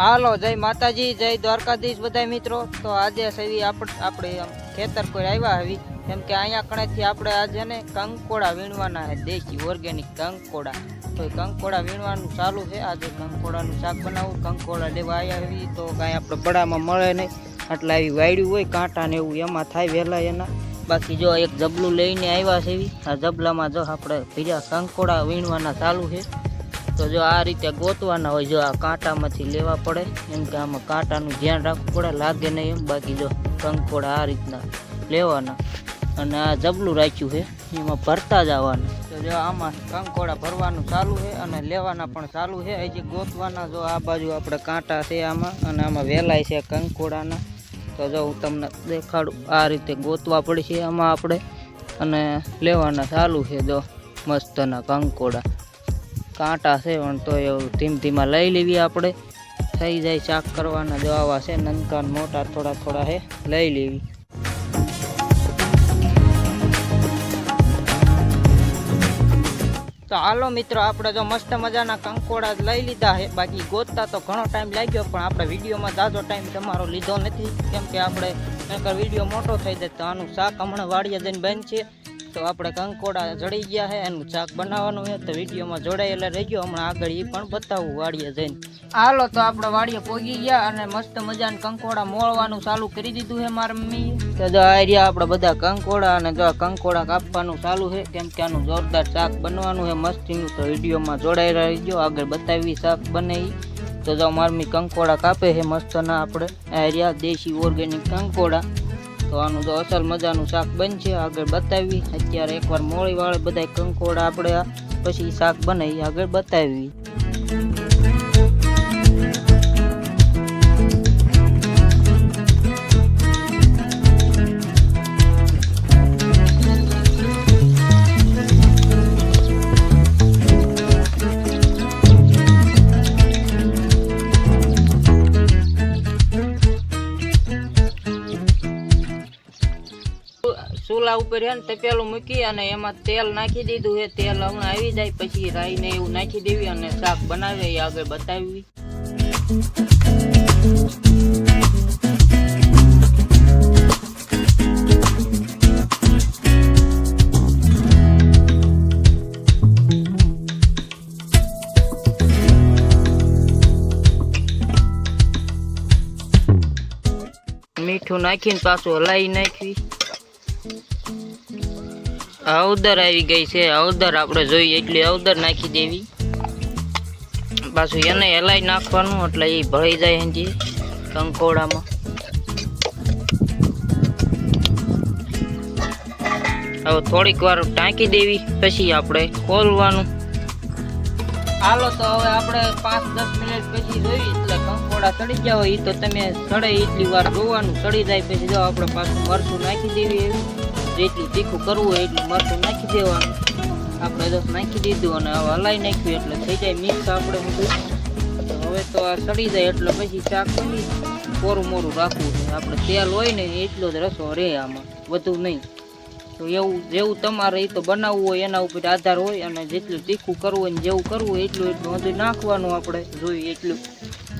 હાલો, જય માતાજી, જય દ્વારકાધીશ બધા મિત્રો. તો આજે સેવી આપણે ખેતર કોઈ આવ્યા આવી કેમ કે અહીંયા કણેથી આપણે આજે ને કંકોડા વીણવાના છે દેશી ઓર્ગેનિક કંકોડા. તો કંકોડા વીણવાનું ચાલુ છે. આજે કંકોડાનું શાક બનાવવું કંકોડા લેવા આવ્યા આવી તો કાંઈ આપણે બડામાં મળે નહીં. એટલે આવી વાયડ્યું હોય, કાંટા ને એવું, એમાં થાય વહેલા એના. બાકી જો એક જબલું લઈને આવ્યા છે આ જબલામાં જો આપણે બીજા કંકોડા વીણવાના ચાલુ છે. તો જો આ રીતે ગોતવાના હોય, જો આ કાંટામાંથી લેવા પડે, એમ કે આમાં કાંટાનું ધ્યાન રાખવું પડે, લાગે નહીં એમ. બાકી જો કંકોડા આ રીતના લેવાના. અને આ જબલું રાખ્યું છે, એમાં ભરતા જવાના. તો જો આમાં કંકોડા ભરવાનું ચાલુ છે અને લેવાના પણ ચાલુ છે. હજી ગોતવાના જો આ બાજુ આપણે કાંટા છે આમાં, અને આમાં વેલાય છે કંકોડાના. તો જો હું તમને દેખાડું, આ રીતે ગોતવા પડશે આમાં આપણે અને લેવાના ચાલુ છે જો મસ્તના કંકોડા. કાંટા છે, પણ તો એ ધીમ ધીમા લઈ લેવી આપણે. થઈ જાય શાક કરવાના જવાવા છે નનકા મોટા થોડા થોડા છે લઈ લેવી. તો હાલો મિત્રો, આપણે જો મસ્ત મજાના કંકોડા લઈ લીધા છે બાકી ગોતતા તો ઘણો ટાઈમ લાગ્યો, પણ આપણે વિડીયોમાં જાજો ટાઈમ તમારો લીધો નથી. કેમ કે આપણે નકર વીડિયો મોટો થઈ જાય તો આનું શાક હમણાં વાડીએ જઈને બંધ છે તો આપણે કંકોડા જડી ગયા છે એનું શાક બનાવવાનું છે તો વિડીયોમાં જોડાયેલા રહેજો. હમણાં આગળ એ પણ બતાવું વાડીએ જઈને. હાલો, તો આપણે વાડીએ પોગી ગયા અને મસ્ત મજાને કંકોડા મોળવાનું ચાલુ કરી દીધું છે મારા મમ્મી તો જો આ રહ્યા આપણે બધા કંકોડા અને જો કંકોડા કાપવાનું ચાલુ છે કેમ કે આનું જોરદાર શાક બનવાનું છે મસ્તીનું. તો વિડીયોમાં જોડાયેલા રહેજો, આગળ બતાવી શાક બને તો જો મારમી કંકોડા કાપે છે મસ્તના આપણે. આ રહ્યા દેશી ઓર્ગેનિક કંકોડા. તો આનું તો અસલ મજાનું શાક બનશે. આગળ બતાવી. અત્યારે એકવાર મોળી વાળે બધા કંકોડા આપણે પછી શાક બનાવી આગળ બતાવી. ચૂલા ઉપર છે ને તપેલું મૂકી અને એમાં તેલ નાખી દીધું એ તેલ હમણાં આવી જાય, પછી રાઈ ને એવું નાખી દેવી અને શાક બનાવે એ આગળ બતાવી. મીઠું નાખીને પાછું હલાવી નાખવી. હળદર આવી ગઈ છે. અવદર આપણે જોઈએ એટલી અવદર નાખી દેવી. પાછું એને હલાઈ નાખવાનું, એટલે એ ભળી જાય હજી કંકોડામાં. હવે થોડીક વાર ટાંકી દેવી, પછી આપણે ખોલવાનું. હાલો, તો હવે આપણે પાંચ, દસ મિનિટ પછી જોઈએ, એટલે કંકોડા સડી ગયા હોય એ તો તમે સડે એટલી વાર જોવાનું, સડી જાય પછી જો આપણે પાછું મરચું નાખી દેવી એવી. જેટલું તીખું કરવું હોય એટલું મરચું નાખી દેવાનું. આપણે દસ નાખી દીધું અને હવે હલાઈ નાખ્યું એટલે થઈ જાય મિક્સ આપણે બધું. હવે તો આ સડી જાય એટલે પછી શાક બની કોરું મોરું રાખવું છે. આપણે તેલ હોય ને એટલો જ રસો રહે આમાં, વધુ નહીં. તો એવું, જેવું તમારે એ તો બનાવવું હોય એના ઉપર આધાર હોય અને જેટલું તીખું કરવું હોય જેવું કરવું હોય એટલું એટલું બધું નાખવાનું આપણે, જોઈએ એટલું.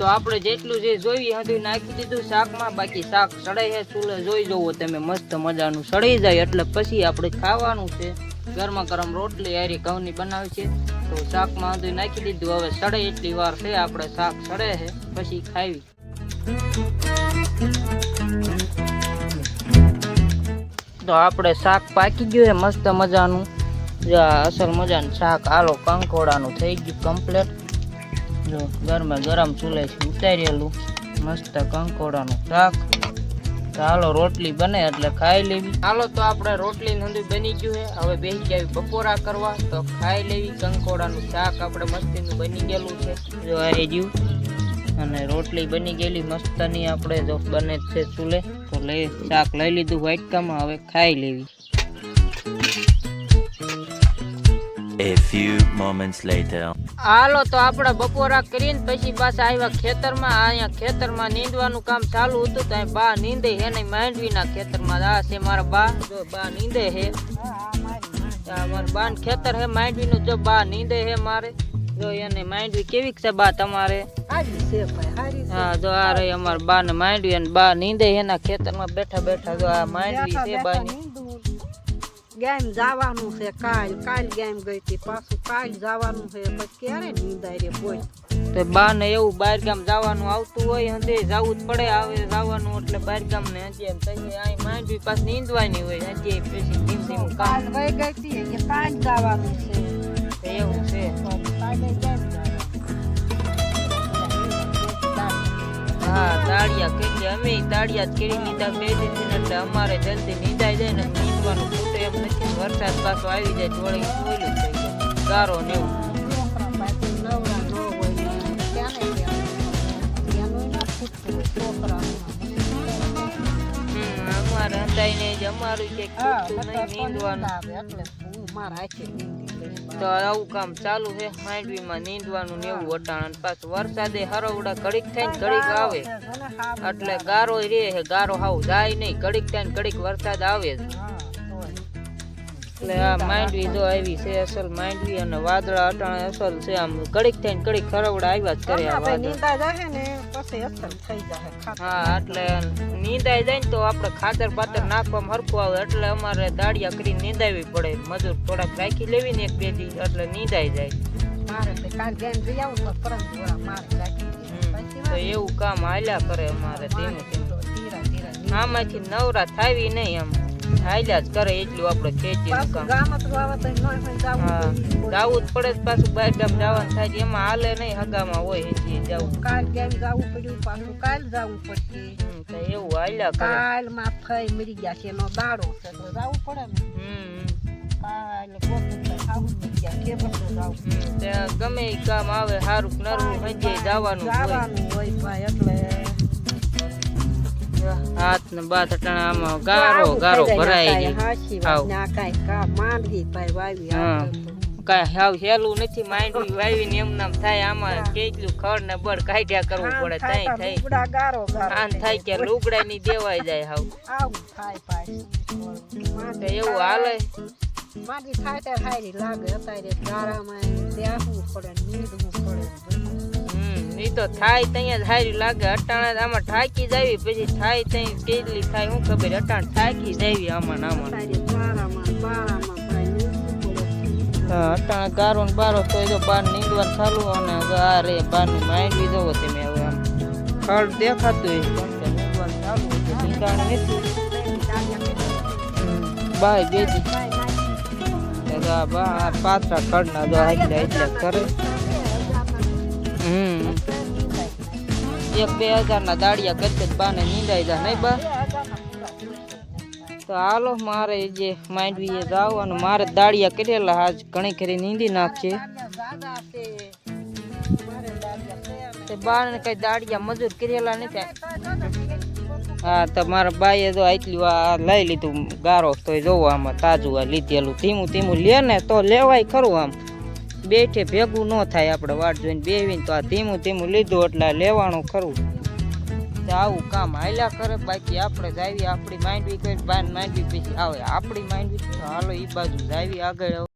તો આપણે જેટલું જે જોઈએ હતું નાખી દીધું. શાકમાં બાકી શાક સડાઈ છે ચૂલે જોઈ જવો તમે મસ્ત મજાનું સડાઈ જાય. એટલે પછી આપણે ખાવાનું છે. ગરમા ગરમ રોટલી હારી ઘઉંની બનાવી છે. તો શાકમાં હતું નાખી દીધું. હવે સડે એટલી વાર છે, આપણે શાક સડે છે પછી ખાવી. તો આપણે શાક પાકી ગયું છે, મસ્ત મજાનું. અસલ મજાનું શાક. આલો કંકોડાનું થઈ ગયું કમ્પ્લેટ જો, ગરમે ગરમ ચૂલેથી ઉતારેલું મસ્ત કંકોડાનું શાક. ચાલો રોટલી બને એટલે ખાઈ લેવી. ચાલો તો આપણે રોટલી નંદુ બની ગયું છે. હવે બેસી જાવી બપોરા કરવા, તો ખાઈ લેવી. કંકોડાનું શાક આપણે મસ્તીનું બની ગયેલું છે. જો આ જીવ અને રોટલી બની ગયેલી મસ્તની આપણે જો બને છે ચૂલે, તો લઈ શાક લઈ લીધું વાટકામાં, હવે ખાઈ લેવી. A few moments later. હાલો તો આપણે બપોરા કરીને પછી પાછા આવ્યા ખેતરમાં. અહીંયા ખેતરમાં નીંદવાનું કામ ચાલુ હતું તો બા નીંદે હે નહીં માંડવીના ખેતરમાં. આ છે મારા બા. જો બા નીંદે હે મારા બાન ખેતર હે માંડવીનું. જો બા નીંદે હે મારે. જો એને માંડવી કેવી છે બા તમારે? હા જો આ રહી અમારા બા ને માંડવી અને બા નીંદે એના ખેતરમાં બેઠા બેઠા. જો આ માંડવી છે બા નીંદવું. ગેમ જવાનું છે કાલ કાલ ગેમ ગઈ હતી પાછું કાલ જવાનું છે પછી ક્યારે નીંદાય રે બોલ તો બા ને એવું બહાર ગામ જવાનું આવતું હોય હંદે જવું જ પડે આવે જવાનું એટલે બહાર ગામ ને હજી એમ થઈ અહીં માંડવી પાસ નીંદવાની હોય હજી પછી ધીમ ધીમ કાલ વઈ ગઈ હતી કે કાલ જવાનું છે તો એવું છે કાલે ગેમ હા દાળિયા કરી અમે દાળિયા જ કરી લીધા બે દીધી એટલે અમારે જલ્દી નીંદાઈ જાય ને નીંદવાનું ખૂટે વરસાદ પાછો આવી જાય થોડી ઓલું થઈ જાય. ગારો ને અમારે અંદાઈને જ અમારું કે તો આવે કામ ચાલુ છે માંડવીમાં નીંદવાનું ને એવું વટાણ પાછું. વરસાદે હરવડા ઘડીક થઈને ઘડીક આવે. એટલે ગારો રે ગારો હાવ જાય નહીં. ઘડીક થાય ઘડીક વરસાદ આવે. એટલે આ માંડવી જો આવી છે અસલ માંડવી અને વાદળા અટાણે અસલ છે આમ કડીક થઈને ને ઘડીક ખરવડા આવ્યા જ કરે આ નીંદા ને પછી થઈ હા એટલે નીંદાઈ જાય ને તો આપણે ખાતર પાતર નાખવામાં હરખું આવે એટલે અમારે દાળિયા કરી નીંદાવી પડે મજૂર થોડાક રાખી લેવી ને એક બે દી એટલે નીંદાઈ જાય મારે તો કાલ ગેમ જઈ આવું તો પરમ મારે રાખી હમ. દીધી. પછી તો એવું કામ હાલ્યા કરે અમારે ધીમે ધીમે. આમાંથી નવરા થાવી નહીં આમ હાલ્યા જ કરે એટલું આપણે ખેતી કામ. જ જાવું પડે. પાછું બહાર ગામ જવાનું થાય એમાં હાલે નહીં હગામાં હોય હેચી જવું. કાલ ગેમ જાવું પડ્યું પાછું કાલ જાવું પડશે. એવું હાલ્યા કાલમાં મરી ગયા છે એનો દાડો તો જાવું પડે ને. કાલ ગમે કામ આવે સારું નરવું હજી જવાનું હોય. જવાનું હોય ભાઈ એટલે હાથ ને બાથ અટાણા આમાં ગારો ગારો ભરાય ગઈ ને આ કા માંડવી પાઈ વાવી. આપણે હાવ હેલું નથી માંડવી વાવીને એમ નામ થાય આમાં કેટલું ખડ ને બળ કાઢ્યા કરવું પડે થાય થાય ગારો ગારો આન થાય કે લુગડા ની દેવાઈ જાય હાવ. આવું થાય પાછી. એવું હાલે. માંડવી થાય ત્યારે હારી લાગે અત્યારે ગારામાં બેસવું પડે નીંદવું પડે હમ તો થાય ત્યાં જ હારી લાગે. અટાણા આમાં ઠાકી જાવી પછી થાય ત્યાં કેટલી થાય હું ખબર. અટાણ ઠાકી જાવી આમાં આમાં. નીંદવું અટાણે ગારો ને બારો તો જો બાર નીંદવા ચાલુ અને આ રે બારની માંડવી જોવો તમે હવે આમ. ખડ દેખાતું હોય. પણ નીંદવાનું ચાલુ નીંદાણ બાય બેજી. બા, આ પાતળા ખડના જો હાજલા એટલે કરે. હમ. એક બે હજારના દાડિયા કરતે બાને નીંદાઈ જા નહીં બા. તો હાલો, મારે જે માંડવીએ જાવ અને મારે દાડિયા કરેલા, આજ ઘણી ખરી નીંદી નાખશે તે બાને કઈ દાડિયા મજૂર કરેલા નથી. હા, તો મારા બાઈએ જો આટલું આ લઈ લીધું ગારો તો જોવો આમાં તાજું લીધેલું. ધીમું ધીમું લે ને તો લેવાય ખરું આમ. બેઠે ભેગું ન થાય આપણે વાટ જોઈને બેવીને તો આ ધીમું ધીમું લીધું એટલે લેવાનું ખરું. તો આવું કામ હાલ્યા કરે, બાકી આપણે જાવી, આપણી માંડવી કરી બાર માંડવી પછી આવે. આપણી માંડવી હાલો એ બાજુ જાવી, આગળ